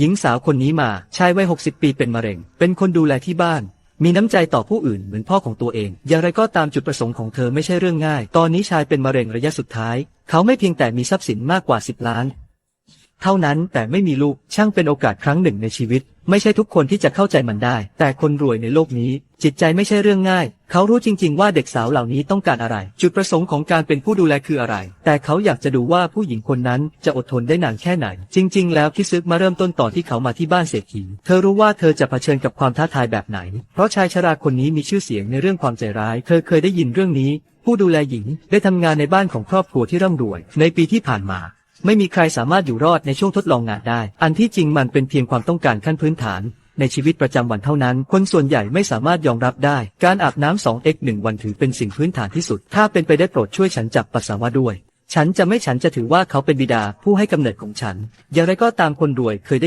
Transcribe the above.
หญิงสาวคนนี้มาชายวัยหกสิบปีเป็นมะเร็ง เป็นคนดูแลที่บ้าน มีน้ำใจต่อผู้อื่นเหมือนพ่อของตัวเอง อย่างไรก็ตามจุดประสงค์ของเธอไม่ใช่เรื่องง่าย ตอนนี้ชายเป็นมะเร็งระยะสุดท้าย เขาไม่เพียงแต่มีทรัพย์สินมากกว่า10ล้าน เท่านั้นแต่ไม่มีลูกช่างเป็นโอกาสครั้งหนึ่งในชีวิต ไม่ใช่ทุกคนที่จะเข้าใจมันได้ แต่คนรวยในโลกนี้ จิตใจไม่ใช่เรื่องง่าย เขารู้จริง ๆ ว่าเด็กสาวเหล่านี้ต้องการอะไร จุดประสงค์ของการเป็นผู้ดูแลคืออะไร แต่เขาอยากจะดูว่าผู้หญิงคนนั้นจะอดทนได้นานแค่ไหน จริง ๆ แล้วคิซึกมาเริ่มต้นตอนที่เขามาที่บ้านเศรษฐี เธอรู้ว่าเธอจะเผชิญกับความท้าทายแบบไหน เพราะชายชราคนนี้มีชื่อเสียงในเรื่องความใจร้าย เธอเคยได้ยินเรื่องนี้ ผู้ดูแลหญิงได้ทำงานในบ้านของครอบครัวที่ร่ำรวย ในปีที่ผ่านมา ไม่มีใครสามารถอยู่รอดในช่วงทดลองงานได้ อันที่จริงมันเป็นเพียงความต้องการขั้นพื้นฐาน ในชีวิตประจำวันเท่านั้น คนส่วนใหญ่ไม่สามารถยอมรับได้ การอาบน้ำ 2x 1วันถือเป็นสิ่งพื้นฐานที่สุด ถ้าเป็นไปได้โปรดช่วยฉันจับปัสสาวะด้วย ฉันจะไม่ฉันจะถือว่าเขาเป็นบิดาผู้ให้กำเนิดของฉัน อย่างไรก็ตามคนรวยเคยได้